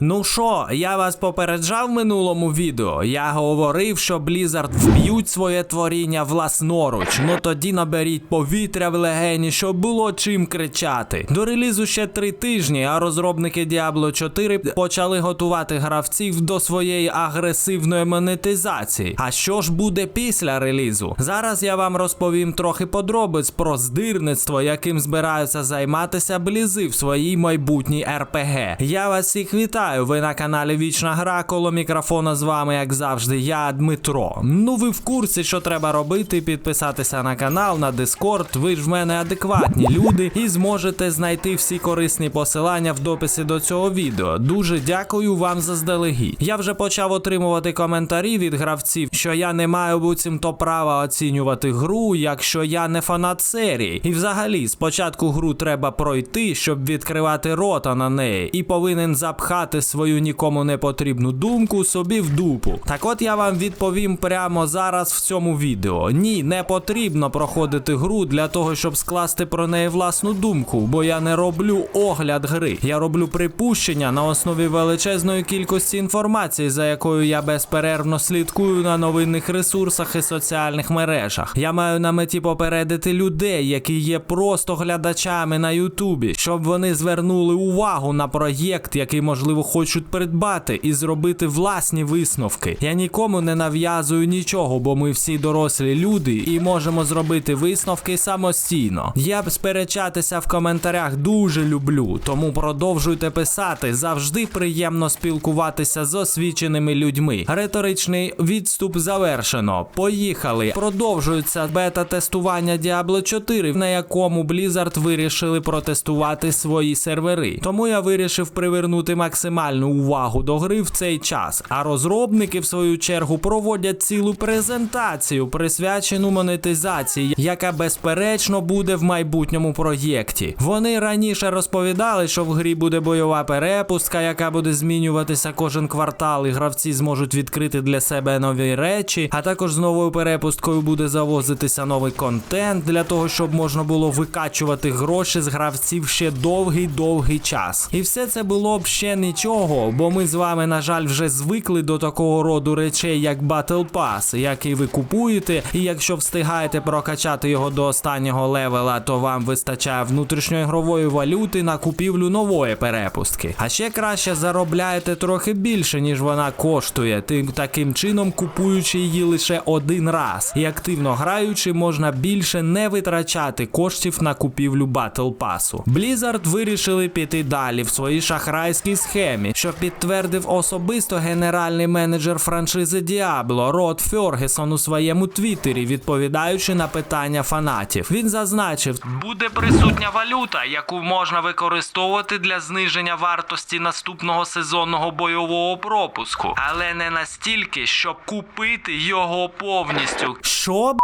Ну що, я вас попереджав в минулому відео. Я говорив, що Blizzard вб'ють своє творіння власноруч. Ну тоді наберіть повітря в легені, щоб було чим кричати. До релізу ще три тижні, а розробники Diablo 4 почали готувати гравців до своєї агресивної монетизації. А що ж буде після релізу? Зараз я вам розповім трохи подробиць про здирництво, яким збираються займатися Блізи в своїй майбутній РПГ. Я вас всіх вітаю. Ви на каналі Вічна Гра. Коло мікрофона з вами, як завжди, я Дмитро. Ну ви в курсі, що треба робити, підписатися на канал, на Дискорд. Ви ж в мене адекватні люди і зможете знайти всі корисні посилання в дописі до цього відео. Дуже дякую вам заздалегідь. Я вже почав отримувати коментарі від гравців, що я не маю буцімто права оцінювати гру, якщо я не фанат серії. І взагалі, спочатку гру треба пройти, щоб відкривати рота на неї, і повинен запхати свою нікому не потрібну думку собі в дупу. Так от я вам відповім прямо зараз в цьому відео. Ні, не потрібно проходити гру для того, щоб скласти про неї власну думку, бо я не роблю огляд гри. Я роблю припущення на основі величезної кількості інформації, за якою я безперервно слідкую на новинних ресурсах і соціальних мережах. Я маю на меті попередити людей, які є просто глядачами на Ютубі, щоб вони звернули увагу на проєкт, який можливо хочуть придбати, і зробити власні висновки. Я нікому не нав'язую нічого, бо ми всі дорослі люди і можемо зробити висновки самостійно. Я б сперечатися в коментарях дуже люблю, тому продовжуйте писати. Завжди приємно спілкуватися з освіченими людьми. Риторичний відступ завершено. Поїхали. Продовжується бета-тестування Diablo 4, на якому Blizzard вирішили протестувати свої сервери. Тому я вирішив привернути максимальну увагу до гри в цей час. А розробники, в свою чергу, проводять цілу презентацію, присвячену монетизації, яка безперечно буде в майбутньому проєкті. Вони раніше розповідали, що в грі буде бойова перепустка, яка буде змінюватися кожен квартал, і гравці зможуть відкрити для себе нові речі. А також з новою перепусткою буде завозитися новий контент для того, щоб можна було викачувати гроші з гравців ще довгий-довгий час. І все це було б ще нічого, бо ми з вами, на жаль, вже звикли до такого роду речей, як Battle Pass, який ви купуєте, і якщо встигаєте прокачати його до останнього левела, то вам вистачає внутрішньоігрової валюти на купівлю нової перепустки. А ще краще заробляєте трохи більше, ніж вона коштує, тим таким чином купуючи її лише один раз. І активно граючи, можна більше не витрачати коштів на купівлю Battle Pass. Blizzard вирішили піти далі в своїй шахрайській схемі, що підтвердив особисто генеральний менеджер франшизи Diablo Род Фергесон у своєму твіттері, відповідаючи на питання фанатів. Він зазначив, буде присутня валюта, яку можна використовувати для зниження вартості наступного сезонного бойового пропуску, але не настільки, щоб купити його повністю. Що?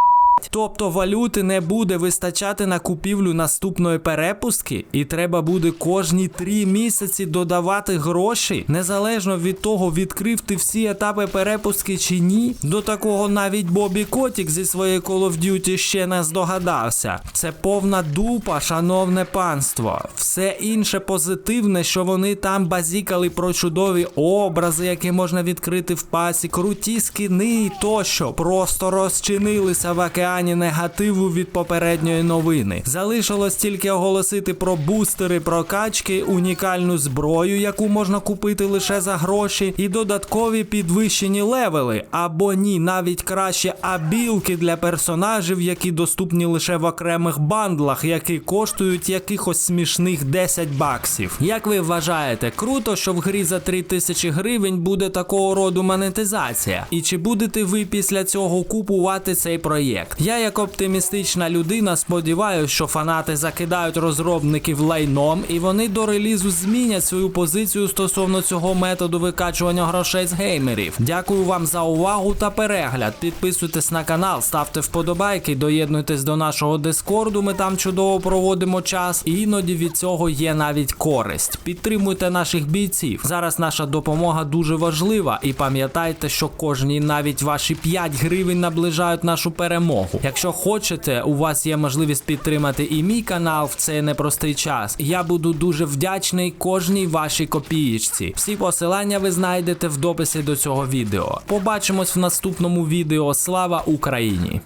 Тобто валюти не буде вистачати на купівлю наступної перепустки, і треба буде кожні три місяці додавати гроші, незалежно від того, відкрив ти всі етапи перепустки чи ні. До такого навіть Бобі Котік зі своєї Call of Duty ще не здогадався. Це повна дупа, шановне панство. Все інше позитивне, що вони там базікали про чудові образи, які можна відкрити в пасі, круті скини і тощо, просто розчинилися в океані негативу від попередньої новини. Залишилось тільки оголосити про бустери прокачки, унікальну зброю, яку можна купити лише за гроші, і додаткові підвищені левели, або ні, навіть краще абілки для персонажів, які доступні лише в окремих бандлах, які коштують якихось смішних 10 баксів. Як ви вважаєте, круто, що в грі за 3000 гривень буде такого роду монетизація? І чи будете ви після цього купувати цей проєкт? Я, як оптимістична людина, сподіваюся, що фанати закидають розробників лайном, і вони до релізу змінять свою позицію стосовно цього методу викачування грошей з геймерів. Дякую вам за увагу та перегляд. Підписуйтесь на канал, ставте вподобайки, доєднуйтесь до нашого дискорду. Ми там чудово проводимо час, і іноді від цього є навіть користь. Підтримуйте наших бійців. Зараз наша допомога дуже важлива, і пам'ятайте, що кожні навіть ваші 5 гривень наближають нашу перемогу. Допомогу. Якщо хочете, у вас є можливість підтримати і мій канал в цей непростий час. Я буду дуже вдячний кожній вашій копієчці. Всі посилання ви знайдете в дописі до цього відео. Побачимось в наступному відео. Слава Україні!